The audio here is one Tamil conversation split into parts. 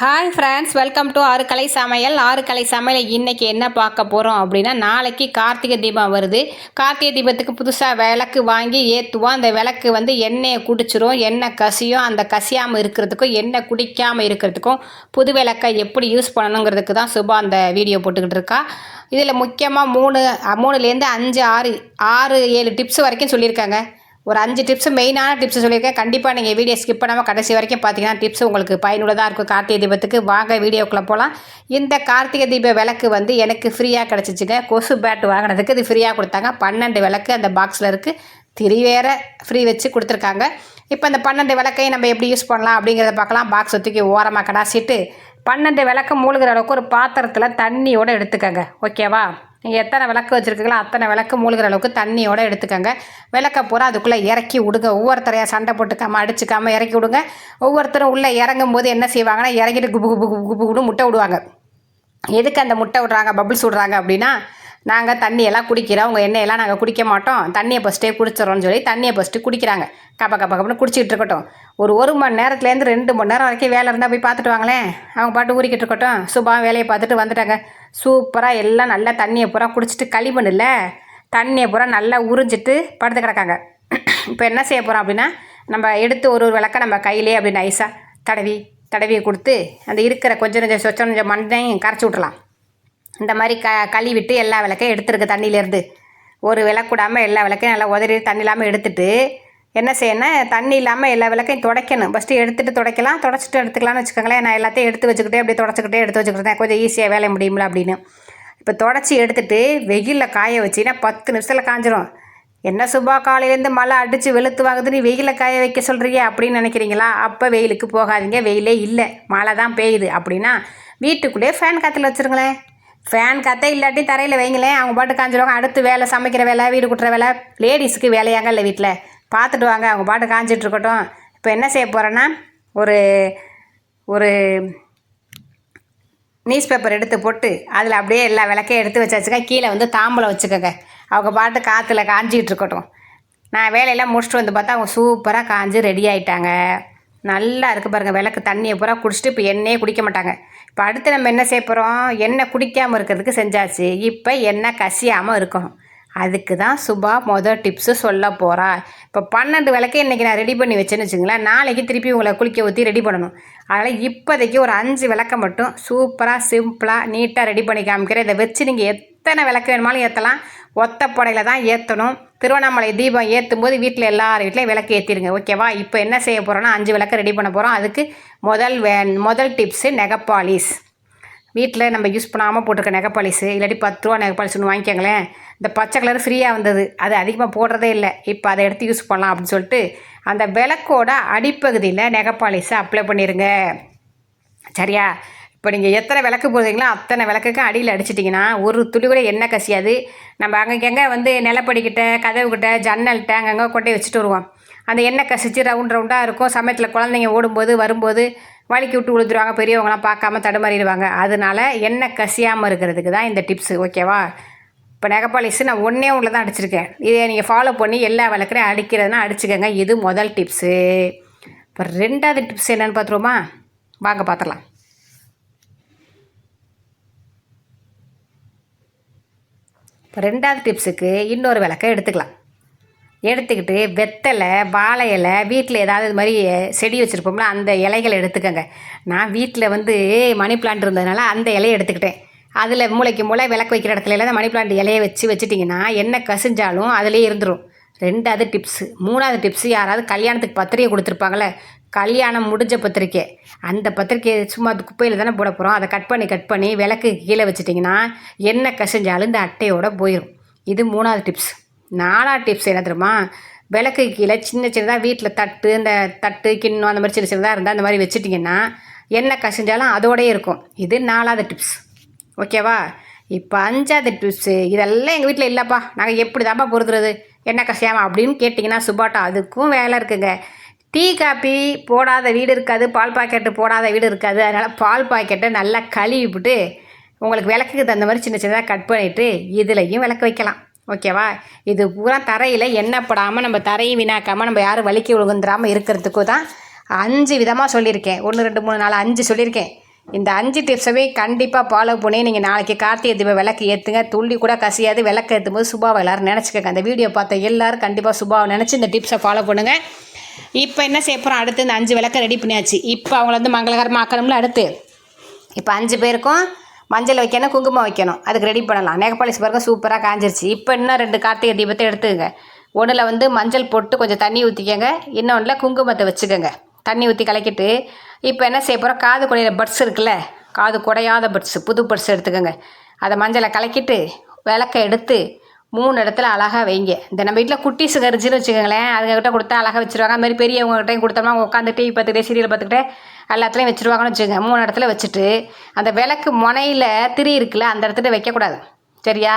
ஹாய் ஃப்ரெண்ட்ஸ் வெல்கம் டு ஆறு கலை சமையல். ஆறு கலை சமையல் இன்றைக்கி என்ன பார்க்க போகிறோம் அப்படின்னா நாளைக்கு கார்த்திகை தீபம் வருது. கார்த்திகை தீபத்துக்கு புதுசாக விளக்கு வாங்கி ஏற்றுவோம் அந்த விளக்கு வந்து எண்ணெயை குடிச்சிரும். எண்ணெய் கசியும். அந்த கசியாமல் இருக்கிறதுக்கும் எண்ணெய் குடிக்காமல் இருக்கிறதுக்கும் புது விளக்கை எப்படி யூஸ் பண்ணணுங்கிறதுக்கு தான் சுபா அந்த வீடியோ போட்டுக்கிட்டு இருக்கா. இதில் முக்கியமாக மூணு மூணுலேருந்து அஞ்சு ஆறு ஆறு ஏழு டிப்ஸ் வரைக்கும் சொல்லியிருக்காங்க. ஒரு அஞ்சு டிப்ஸ் மெயினான டிப்ஸ் சொல்லியிருக்கேன். கண்டிப்பாக நீங்கள் வீடியோ ஸ்கிப் பண்ணாமல் கடைசி வரைக்கும் பார்த்தீங்கன்னா டிப்ஸ் உங்களுக்கு பயனுள்ளதாக இருக்கும். கார்த்திகை தீபத்துக்கு வாங்க வீடியோக்குள்ளே போகலாம் இந்த கார்த்திகை தீப விளக்கு வந்து எனக்கு ஃப்ரீயாக கிடச்சிச்சுங்க. கொசு பேட் வாங்கினதுக்கு இது ஃப்ரீயாக கொடுத்தாங்க. பன்னெண்டு விளக்கு அந்த பாக்ஸில் இருக்குது திரிவேற ஃப்ரீ வச்சு கொடுத்துருக்காங்க. இப்போ அந்த பன்னெண்டு விளக்கையும் நம்ம எப்படி யூஸ் பண்ணலாம் அப்படிங்கிறத பார்க்கலாம். பாக்ஸ் தூக்கி ஓரமாக கடாசிட்டு பன்னெண்டு விளக்கு மூழ்கிற அளவுக்கு ஒரு பாத்திரத்தில் தண்ணியோடு எடுத்துக்கோங்க. ஓகேவா நீங்கள் எத்தனை விளக்கு வச்சுருக்கீங்களோ அத்தனை விளக்கு மூழ்கிற அளவுக்கு தண்ணியோடு எடுத்துக்கோங்க. விளக்க பூரா அதுக்குள்ளே இறக்கி விடுங்க. ஒவ்வொருத்தரையாக சண்டை போட்டுக்காமல் அடிச்சுக்காமல் இறக்கி விடுங்க. ஒவ்வொருத்தரும் உள்ளே இறங்கும் போது என்ன செய்வாங்கன்னா இறங்கிட்டு குபு குபு குபு குபுன்னு முட்டை விடுவாங்க. எதுக்கு அந்த முட்டை விடுறாங்க பபிள்ஸ் விடுறாங்க அப்படின்னா நாங்கள் தண்ணியெல்லாம் குடிக்கிறோம். உங்கள் எண்ணெயெல்லாம் நாங்கள் குடிக்க மாட்டோம். தண்ணியை ஃபஸ்ட்டே குடிச்சிடறோம்னு சொல்லி தண்ணியை ஃபஸ்ட்டு குடிக்கிறாங்க. கப்ப கப்ப கப்பன்னு குடிச்சிக்கிட்டு இருக்கட்டும். ஒரு ஒரு மணி நேரத்துலேருந்து ரெண்டு மணி நேரம் வரைக்கும் வேலை இருந்தால் போய் பார்த்துட்டு வாங்களேன். அவங்க பாட்டு ஊறிக்கிட்டு இருக்கட்டும். சுபா வேலையை பார்த்துட்டு வந்துட்டாங்க. சூப்பராக எல்லாம் நல்லா தண்ணியை பூரா குடிச்சிட்டு களிமண் இல்லை தண்ணியை பூரா நல்லா உறிஞ்சிட்டு படுத்து கிடக்காங்க. இப்போ என்ன செய்ய போகிறோம் அப்படின்னா நம்ம எடுத்து ஒரு ஒரு விளக்க நம்ம கையிலே அப்படி நைஸாக தடவி தடவி கொடுத்து அந்த இருக்கிற கொஞ்சம் கொஞ்சம் சொச்ச கொஞ்சம் மண்ணையும் கரைச்சி விட்றலாம் இந்த மாதிரி க கழுவிட்டு எல்லா விளக்கையும் எடுத்துருக்கு தண்ணியிலேருந்து. ஒரு விளக்கூடாமல் எல்லா விளக்கையும் நல்லா உதறி தண்ணி இல்லாமல் எடுத்துட்டு என்ன செய்யணும் தண்ணி இல்லாமல் எல்லா விளக்கையும் துடைக்கணும். ஃபஸ்ட்டு எடுத்துகிட்டு துடைக்கலாம். துடைச்சிட்டு எடுத்துக்கலாம்னு வச்சுக்கோங்களேன். நான் எல்லாத்தையும் எடுத்து வச்சுக்கிட்டே அப்படியே துடச்சிக்கிட்டே எடுத்து வச்சுக்கிட்டேன் கொஞ்சம் ஈஸியாக வேலை முடியுமில்ல அப்படின்னு. இப்போ தொடச்சி எடுத்துட்டு வெயிலில் காய வச்சின்னா பத்து நிமிஷத்தில் காஞ்சிரும். என்ன சுபா காலையிலேருந்து மழை அடித்து வெளுத்து வாங்குது நீ வெயிலில் காய வைக்க சொல்கிறீங்க அப்படின்னு நினைக்கிறீங்களா? அப்போ வெயிலுக்கு போகாதீங்க. வெயிலே இல்லை. மழை தான் பெய்யுது. அப்படின்னா வீட்டுக்குள்ளேயே ஃபேன் காற்றுல வச்சுருங்களேன். ஃபேன் காற்றே இல்லாட்டி தரையில் வைங்களேன். அவங்க பாட்டு காஞ்சிடுவாங்க அடுத்து வேலை சமைக்கிற வேலை வீடு குட்டுற வேலை லேடிஸுக்கு வேலையாங்க இல்லை வீட்டில் பார்த்துட்டு வாங்க அவங்க பாட்டு காஞ்சிட்ருக்கட்டும். இப்போ என்ன செய்ய போகிறேன்னா ஒரு ஒரு நியூஸ் பேப்பர் எடுத்து போட்டு அதில் அப்படியே எல்லா விளக்கையும் எடுத்து வச்சாச்சுங்க. கீழே வந்து தாம்பூலம் வச்சுக்கோங்க. அவங்க பாட்டு காற்றுல காஞ்சிக்கிட்டு இருக்கட்டும் நான் வேலையெல்லாம் முடிச்சுட்டு வந்து பார்த்தா அவங்க சூப்பராக காஞ்சி ரெடி ஆகிட்டாங்க நல்லா இருக்குது பாருங்கள் விளக்கு தண்ணியை பூரா குடிச்சிட்டு இப்போ எண்ணெயே குடிக்க மாட்டாங்க. இப்போ அடுத்து நம்ம என்ன செய்ய போகிறோம் எண்ணெய் குடிக்காமல் இருக்கிறதுக்கு செஞ்சாச்சு. இப்போ எண்ணெய் கசியாமல் இருக்கணும். அதுக்கு தான் சுபா மொதல் டிப்ஸு சொல்ல போகிறா இப்போ பன்னெண்டு விளக்கே இன்றைக்கி நான் ரெடி பண்ணி வச்சேன்னு வச்சுங்களேன் நாளைக்கு திருப்பி உங்களை குளிக்க ஊற்றி ரெடி பண்ணணும். அதனால் இப்போதைக்கு ஒரு அஞ்சு விளக்கை மட்டும் சூப்பராக சிம்பிளாக நீட்டாக ரெடி பண்ணி காமிக்கிறேன். இதை வச்சு நீங்கள் எத்தனை விளக்கு வேணுமாலும் ஏற்றலாம் ஒத்தப்படையில் தான் ஏற்றணும் திருவண்ணாமலை தீபம் ஏற்றும் போது வீட்டில் எல்லார் வீட்டிலையும் விளக்கு ஏற்றிருங்க ஓகேவா இப்போ என்ன செய்ய போகிறோன்னா அஞ்சு விளக்கு ரெடி பண்ண போகிறோம் அதுக்கு முதல் வே முதல் டிப்ஸு நெகப்பாலிஸ். வீட்டில் நம்ம யூஸ் பண்ணாமல் போட்டிருக்க நெகப்பாலிஸு இல்லாட்டி பத்து ரூபா நெகப்பாலிஸ் வாங்கிக்கோங்களேன். இந்த பச்சை கலர் ஃப்ரீயாக வந்தது. அது அதிகமாக போடுறதே இல்லை. இப்போ அதை எடுத்து யூஸ் பண்ணலாம் அப்படின்னு சொல்லிட்டு அந்த விளக்கோட அடிப்பகுதியில் நெகப்பாலிஸை அப்ளை பண்ணிடுங்க சரியா? இப்போ நீங்கள் எத்தனை விளக்கு போடுறீங்களோ அத்தனை விளக்குக்கு அடியில் அடிச்சிட்டிங்கன்னா ஒரு துளி கூட எண்ணெய் கசியாது. நம்ம அங்கங்கே வந்து நிலப்படிக்கிட்ட கதவுக்கிட்ட ஜன்னல்கிட்ட அங்கங்கே கொண்டே வச்சுட்டு வருவோம். அந்த எண்ணெய் கசிச்சு ரவுண்ட் ரவுண்டாக இருக்கும். சமயத்தில் குழந்தைங்க ஓடும்போது வரும்போது வலிக்கி விட்டு உழுதுருவாங்க பெரியவங்களாம் பார்க்காம தடுமாறிடுவாங்க. அதனால எண்ணெய் கசியாமல் இருக்கிறதுக்கு தான் இந்த டிப்ஸு ஓகேவா இப்போ நெகப்பாலிஸு நான் ஒன்றே ஒன்றில் தான் அடிச்சிருக்கேன். இதை நீங்கள் ஃபாலோ பண்ணி எல்லா விளக்குறையும் அடிக்கிறதுனா அடிச்சுக்கோங்க. இது முதல் டிப்ஸு இப்போ ரெண்டாவது டிப்ஸ் என்னென்னு பார்த்துருவோமா? வாங்க பார்த்துடலாம். இப்போ ரெண்டாவது டிப்ஸுக்கு இன்னொரு விளக்கை எடுத்துக்கலாம். எடுத்துக்கிட்டு வெத்தலை வாழை இலை வீட்டில் ஏதாவது இது மாதிரி செடி வச்சுருப்போம்ல அந்த இலைகளை எடுத்துக்கோங்க. நான் வீட்டில் வந்து மணி பிளான்ட் இருந்ததுனால அந்த இலையை எடுத்துக்கிட்டேன். அதில் மூளைக்கு மூளை விளக்கு வைக்கிற இடத்துல எல்லாம் அந்த மணி பிளான்ட் இலையை வச்சு வச்சுட்டிங்கன்னா என்ன கசிஞ்சாலும் அதிலே இருந்துடும் ரெண்டாவது டிப்ஸு மூணாவது டிப்ஸு யாராவது கல்யாணத்துக்கு பத்திரிக்கை கொடுத்துருப்பாங்களே கல்யாணம் முடிஞ்ச பத்திரிக்கை அந்த பத்திரிக்கையை சும்மா அது குப்பையில் தானே போட போகிறோம் அதை கட் பண்ணி கட் பண்ணி விளக்கு கீழே வச்சுட்டிங்கன்னா என்ன கசிஞ்சாலும் இந்த அட்டையோடு போயிடும் இது மூணாவது டிப்ஸ் நாலாவது டிப்ஸ் என்ன தெரியுமா? விளக்கு கீழே சின்ன சின்னதாக வீட்டில் தட்டு இந்த தட்டு கிண்ணம் அந்த மாதிரி சின்ன சின்னதாக இருந்தால் அந்த மாதிரி வச்சுட்டிங்கன்னா என்ன கசிஞ்சாலும் அதோடயே இருக்கும். இது நாலாவது டிப்ஸ் ஓகேவா இப்போ அஞ்சாவது டிப்ஸு இதெல்லாம் எங்கள் வீட்டில் இல்லைப்பா. நாங்கள் எப்படி தான்ப்பா பொறுத்துறது என்ன கசியாமல் அப்படின்னு கேட்டிங்கன்னா சுபாட்டா அதுக்கும் வேலை இருக்குங்க. டீ காப்பி போடாத வீடு இருக்காது. பால் பாக்கெட்டு போடாத வீடு இருக்காது. அதனால் பால் பாக்கெட்டை நல்லா கழுவிவிட்டு உங்களுக்கு விளக்குக்கு தகுந்த மாதிரி சின்ன சின்னதாக கட் பண்ணிவிட்டு இதுலேயும் விளக்கு வைக்கலாம். ஓகேவா? இது பூரா தரையில் எண்ணப்படாமல் நம்ம தரையும் வீணாக்காமல் நம்ம யாரும் வலிக்கு விழுந்துடாமல் இருக்கிறதுக்கு தான் அஞ்சு விதமாக சொல்லியிருக்கேன். ஒன்று ரெண்டு மூணு நாலு அஞ்சு சொல்லியிருக்கேன். இந்த அஞ்சு டிப்ஸவே கண்டிப்பாக ஃபாலோ பண்ணி நீங்கள் நாளைக்கு கார்த்திகை தீபம் விளக்கு ஏற்றுங்க துள்ளி கூட கசியாது. விளக்கு ஏற்றும் போது சுபாவை எல்லோரும் நினச்சிக்கோங்க. அந்த வீடியோ பார்த்த எல்லாரும் கண்டிப்பாக சுபாவை நினச்சி இந்த டிப்ஸை ஃபாலோ பண்ணுங்கள் இப்போ என்ன செய்ய போகிறோம் அடுத்து இந்த அஞ்சு விளக்கை ரெடி பண்ணியாச்சு. இப்போ அவங்கள வந்து மங்களகரமாக ஆக்கணும்ல அடுத்து. இப்போ அஞ்சு பேருக்கும் மஞ்சள் வைக்கணும் குங்குமம் வைக்கணும். அதுக்கு ரெடி பண்ணலாம். நெகப்பாலிஸ் பாருங்க சூப்பராக காஞ்சிருச்சு. இப்போ இன்னும் ரெண்டு கார்த்திகை தீபத்தை எடுத்துக்கங்க ஒன்றில் வந்து மஞ்சள் போட்டு கொஞ்சம் தண்ணி ஊற்றிக்கங்க இன்னொன்றில் குங்குமத்தை வச்சுக்கோங்க. தண்ணி ஊற்றி கலக்கிட்டு இப்போ என்ன செய்ய போகிறோம் காது குடையிற பட்ஸ் இருக்குல்ல? காது குடையாத பட்ஸ் புது பட்ஸ் எடுத்துக்கோங்க. அதை மஞ்சளை கலக்கிட்டு விளக்கை எடுத்து மூணு இடத்துல அழகாக வைங்க. இந்த நம்ம வீட்டில் குட்டி சுகரிச்சுன்னு வச்சுக்கோங்களேன். அதுக்கிட்ட கொடுத்தா அழகாக வச்சுருவாங்க. அதுமாதிரி பெரியவங்ககிட்டையும் கொடுத்தோம்னா உட்காந்து டிவி பார்த்துக்கிட்டே சீரியல் பார்த்துக்கிட்டே எல்லாத்துலேயும் வச்சுருவாங்கன்னு வச்சுக்கோங்க. மூணு இடத்துல வச்சுட்டு அந்த விளக்கு முனையில் திரி இருக்குல்ல அந்த இடத்துல வைக்கக்கூடாது. சரியா?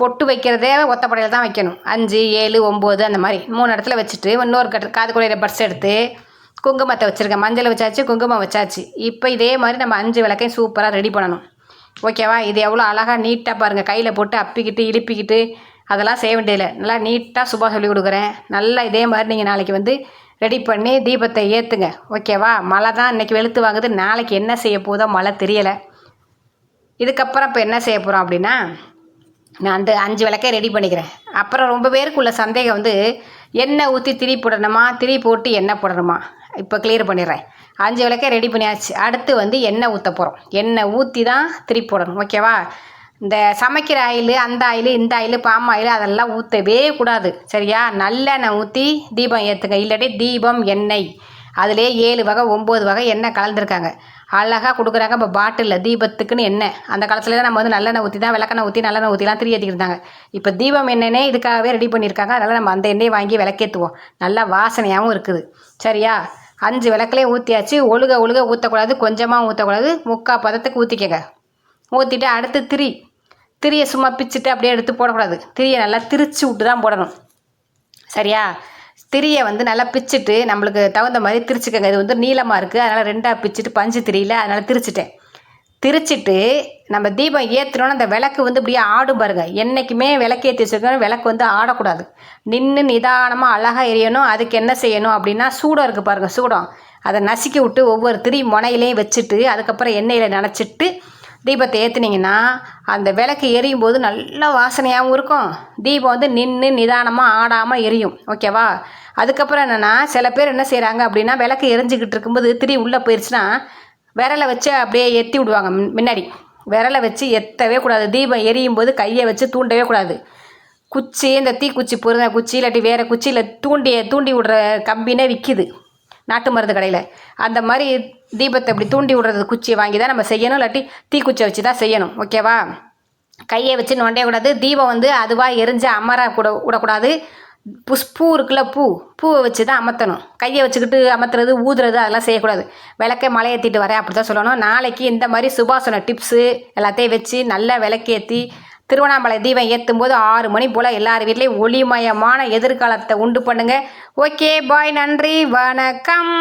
பொட்டு வைக்கிறதே ஒத்தப்படையில் தான் வைக்கணும். அஞ்சு ஏழு ஒம்பது அந்த மாதிரி. மூணு இடத்துல வச்சுட்டு இன்னொரு கட்டு காது குடையிற பர்ஸ் எடுத்து குங்குமத்தை வச்சுருக்கேன் மஞ்சள் வச்சாச்சு குங்குமம் வச்சாச்சு. இப்போ இதே மாதிரி நம்ம அஞ்சு விளக்கையும் சூப்பராக ரெடி பண்ணணும். ஓகேவா இது எவ்வளோ அழகாக நீட்டாக பாருங்கள் கையில் போட்டு அப்பிக்கிட்டு இழுப்பிக்கிட்டு அதெல்லாம் செய்ய வேண்டியதில்லை. நல்லா நீட்டாக சுபா சொல்லி கொடுக்குறேன். நல்லா இதே மாதிரி நீங்கள் நாளைக்கு வந்து ரெடி பண்ணி தீபத்தை ஏற்றுங்க ஓகேவா? மழை தான் இன்றைக்கி வெளுத்து வாங்குது. நாளைக்கு என்ன செய்ய போதோ மழை தெரியலை. இதுக்கப்புறம் இப்போ என்ன செய்ய போகிறோம் அப்படின்னா நான் அந்த அஞ்சு விளக்கே ரெடி பண்ணிக்கிறேன். அப்புறம் ரொம்ப பேருக்குள்ள சந்தேகம் வந்து எண்ணெய் ஊற்றி திரி போடணுமா? திரி போட்டு எண்ணெய் போடணுமா? இப்போ கிளியர் பண்ணிடுறேன். அஞ்சு விளக்கே ரெடி பண்ணியாச்சு. அடுத்து வந்து எண்ணெய் ஊற்ற போகிறோம் எண்ணெய் ஊற்றி தான் திரி போடணும். ஓகேவா? இந்த சமைக்கிற ஆயில் அந்த ஆயில் இந்த ஆயில் பாம் ஆயில் அதெல்லாம் ஊற்றவே கூடாது. சரியா? நல்லெண்ணெய் ஊற்றி தீபம் ஏற்றுங்க இல்லாட்டி தீபம் எண்ணெய். அதிலே ஏழு வகை ஒம்பது வகை எண்ணெய் கலந்துருக்காங்க. அழகாக கொடுக்குறாங்க. இப்போ பாட்டிலில் தீபத்துக்குன்னு எண்ணெய். அந்த காலத்தில் தான் நம்ம வந்து நல்லெண்ணெய் ஊற்றி தான் விளக்கெண்ணெய் ஊற்றி நல்லெண்ணெய் ஊற்றிலாம் திரி ஏற்றிக்கிட்டாங்க இப்போ தீபம் எண்ணெய்னே இதுக்காகவே ரெடி பண்ணியிருக்காங்க. அதனால் நம்ம அந்த எண்ணெயை வாங்கி விளக்கேற்றுவோம் நல்லா வாசனையாகவும் இருக்குது. சரியா? அஞ்சு விளக்குலேயே ஊற்றியாச்சு ஒழுக ஒழுக ஊற்றக்கூடாது கொஞ்சமாக ஊற்றக்கூடாது முக்கால் பதத்துக்கு ஊற்றிக்கங்க ஊற்றிட்டு அடுத்து திரி. திரியை சும்மா பிச்சுட்டு அப்படியே எடுத்து போடக்கூடாது. திரியை நல்லா திரிச்சு விட்டு தான் போடணும். சரியா? திரியை வந்து நல்லா பிச்சுட்டு நம்மளுக்கு தகுந்த மாதிரி திரிச்சுக்கோங்க. இது வந்து நீளமாக இருக்குது அதனால் ரெண்டாக பிச்சுட்டு பஞ்சு திரியில் அதனால் திரிச்சிட்டேன். திரிச்சிட்டு நம்ம தீபம் ஏற்றுனோன்னு அந்த விளக்கு வந்து இப்படியே ஆடும் பாருங்க. என்றைக்குமே விளக்கு ஏற்றி வச்சுருக்கோம். விளக்கு வந்து ஆடக்கூடாது. நின்று நிதானமாக அழகாக எரியணும். அதுக்கு என்ன செய்யணும் அப்படின்னா சூடம் இருக்குது பாருங்கள் சூடம். அதை நசுக்கி விட்டு ஒவ்வொரு திரி முனையிலையும் வச்சுட்டு அதுக்கப்புறம் எண்ணெயில் நனைச்சிட்டு தீபத்தை ஏற்றுனீங்கன்னா அந்த விளக்கு எரியும் போது நல்ல வாசனையாகவும் இருக்கும். தீபம் வந்து நின்று நிதானமாக ஆடாமல் எரியும். ஓகேவா அதுக்கப்புறம் என்னென்னா சில பேர் என்ன செய்கிறாங்க அப்படின்னா விளக்கு எரிஞ்சிக்கிட்டு இருக்கும்போது திரி உள்ளே போயிடுச்சுன்னா விரலை வச்சு அப்படியே எத்தி விடுவாங்க முன்னாடி. விரலை வச்சு எத்தவே கூடாது. தீபம் எரியும் போது கையை வச்சு தூண்டவே கூடாது. குச்சி இந்த தீக்குச்சி பொருந்த குச்சி இல்லாட்டி வேறு குச்சியில் தூண்டிய தூண்டி விடுற கம்பினே விற்கிது நாட்டு மருந்து கடையில். அந்த மாதிரி தீபத்தை இப்படி தூண்டி விடுறது குச்சியை வாங்கி தான் நம்ம செய்யணும் இல்லாட்டி தீக்குச்சியை வச்சு தான் செய்யணும் ஓகேவா கையை வச்சு நொண்டே கூடாது தீபம் வந்து அதுவாக எரிஞ்சு அமர கூட விடக்கூடாது. புஷ் பூ இருக்குல்ல பூ. பூவை வச்சு தான் அமர்த்தணும். கையை வச்சுக்கிட்டு அமர்த்துறது ஊதுறது அதெல்லாம் செய்யக்கூடாது. விளக்கை மலையேற்றிட்டு வரேன் அப்படி தான் சொல்லணும். நாளைக்கு இந்த மாதிரி சுபாசன டிப்ஸு எல்லாத்தையும் வச்சு நல்லா விளக்கேற்றி திருவண்ணாமலை தீபம் ஏற்றும் போது ஆறு மணி போல் எல்லார் வீட்லேயும் ஒளிமயமான எதிர்காலத்தை உண்டு பண்ணுங்க. ஓகே பாய் நன்றி வணக்கம்.